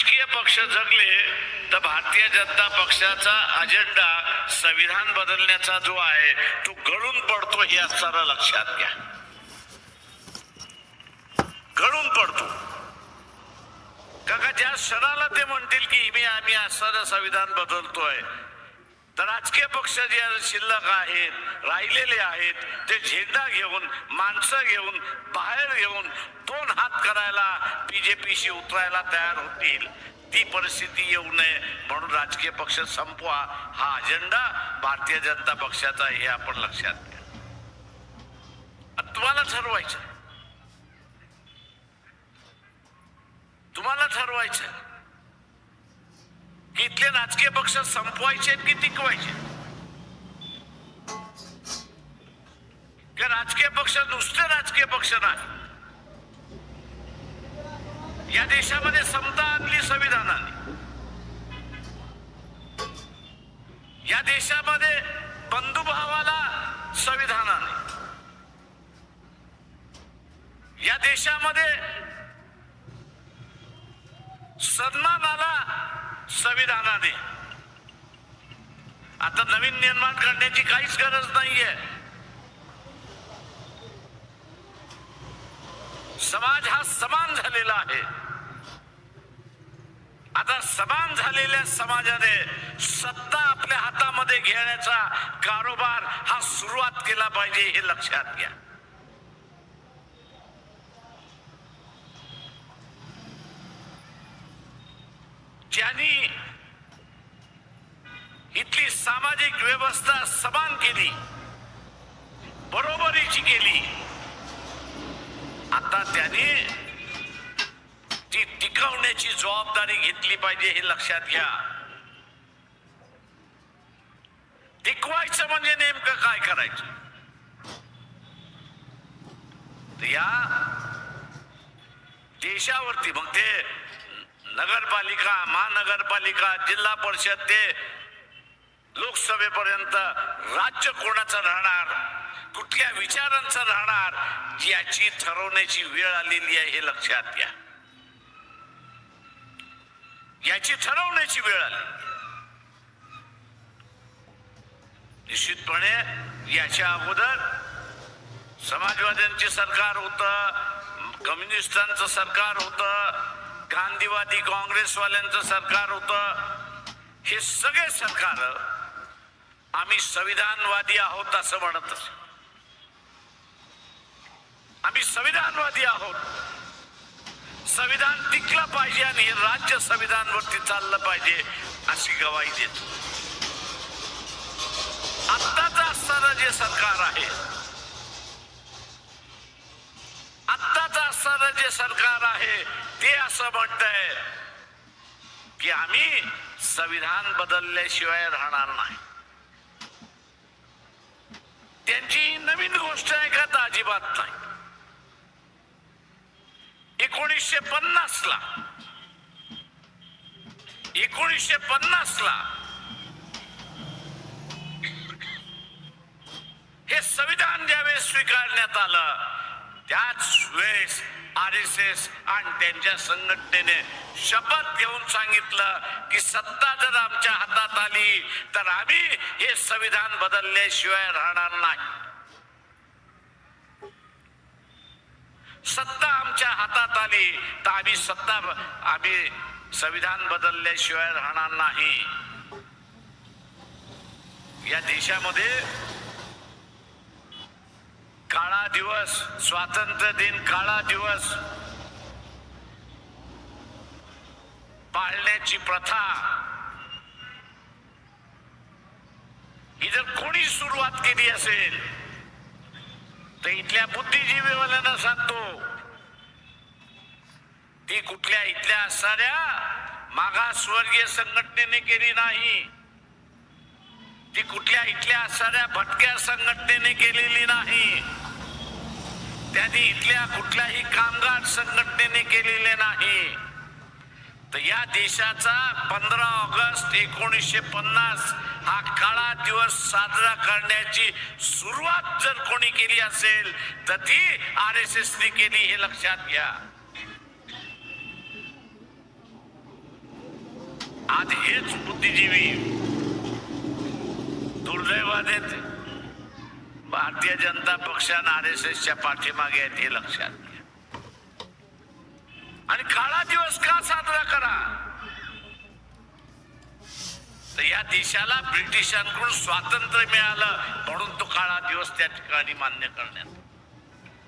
राजकीय पक्ष जगले तर भारतीय जनता पक्षाचा अजेंडा संविधान बदलण्याचा जो आहे तो गळून पडतो हे असताना लक्षात घ्या. गळून पडतो. का ज्या क्षणाला ते म्हणतील की मी आम्ही असताना संविधान बदलतोय राजकीय पक्ष जे शिल्लक आहेत राहिलेले आहेत ते झेंडा घेऊन माणसं घेऊन बाहेर घेऊन दोन हात करायला बीजेपीशी उतरायला तयार होतील. ती परिस्थिती येऊ नये म्हणून राजकीय पक्ष संपवा हा अजेंडा भारतीय जनता पक्षाचा आहे हे आपण लक्षात घ्या. तुम्हाला ठरवायचं तुम्हाला ठरवायचं इथले राजकीय पक्ष संपवायचे की टिकवायचे राजकीय पक्ष नुसते राजकीय पक्ष नाही? या देशामध्ये समता आणली संविधानाने या देशामध्ये बंधुभावाला संविधानाने या देशामध्ये सन्मानाला संविधानाने. आता नवीन निर्माण करण्याची काहीच गरज नाहीये. समाज हा समान झालेला आहे. आता समान झालेल्या समाजाने सत्ता आपल्या हातामध्ये घेण्याचा कारोबार हा सुरुवात केला पाहिजे हे लक्षात घ्या. ज्यांनी इथली सामाजिक व्यवस्था समान केली बरोबरीची केली आता त्याने ती टिकवण्याची जबाबदारी घेतली पाहिजे हे लक्षात घ्या. टिकवायचं म्हणजे नेमकं काय करायचं? या देशावरती मग ते नगरपालिका महानगरपालिका जिल्हा परिषद ते लोकसभेपर्यंत राज्य कोणाचं राहणार? कुठल्या विचारांचं राहणार? याची ठरवण्याची वेळ आलेली आहे हे लक्षात घ्या. याची ठरवण्याची वेळ आली निश्चितपणे याच्या अगोदर समाजवाद्यांचे सरकार होतं कम्युनिस्टांचं सरकार होतं गांधीवादी काँग्रेसवाल्यांचं सरकार होतं. हे सगळे सरकार आम्ही संविधानवादी आहोत असं म्हणत आम्ही संविधानवादी आहोत. संविधान टिकलं पाहिजे आणि हे राज्य संविधानवरती चाललं पाहिजे अशी गवाही देतो. आत्ताच असताना जे सरकार आहे राज्य सरकार आहे ते असं म्हणतंय की आम्ही संविधान बदलल्याशिवाय राहणार नाही. त्यांची नवीन गोष्ट आहे का तर अजिबात नाही. एकोणीसशे पन्नास ला एकोणीसशे पन्नास ला हे संविधान ज्यावेळेस स्वीकारण्यात आलं त्याच वेळेस आर एस एस आणि त्यांच्या संघटनेने शपथ घेऊन सांगितलं की सत्ता जर आमच्या हातात आली तर आम्ही हे संविधान बदलल्याशिवाय राहणार नाही. सत्ता आमच्या हातात आली तर आम्ही सत्ता आम्ही संविधान बदलल्याशिवाय राहणार नाही. या देशामध्ये काळा दिवस स्वातंत्र्य दिन काळा दिवस. पाळण्याची प्रथा. ही जर कोणी सुरुवात केली असेल तर इथल्या बुद्धिजीवीवाल्यांना सांगतो ती कुठल्या इथल्या असणाऱ्या मागासवर्गीय संघटनेने केली नाही. ती कुठल्या इथल्या असणाऱ्या भटक्या संघटनेने केलेली नाही. त्यांनी इथल्या कुठल्याही कामगार संघटनेने केलेले नाही. तर या देशाचा पंधरा ऑगस्ट एकोणीसशे पन्नास हा काळा दिवस साजरा करण्याची सुरुवात जर कोणी केली असेल तर ती आर एस एस ने केली हे लक्षात घ्या. आज हेच बुद्धिजीवी दुर्दैवाने भारतीय जनता पक्षानं आर एस एसच्या पाठीमागे आहेत हे लक्षात घ्या. आणि काळा दिवस का साजरा करा? तर या देशाला ब्रिटिशांकडून स्वातंत्र्य मिळालं म्हणून तो काळा दिवस त्या ठिकाणी मान्य करण्यात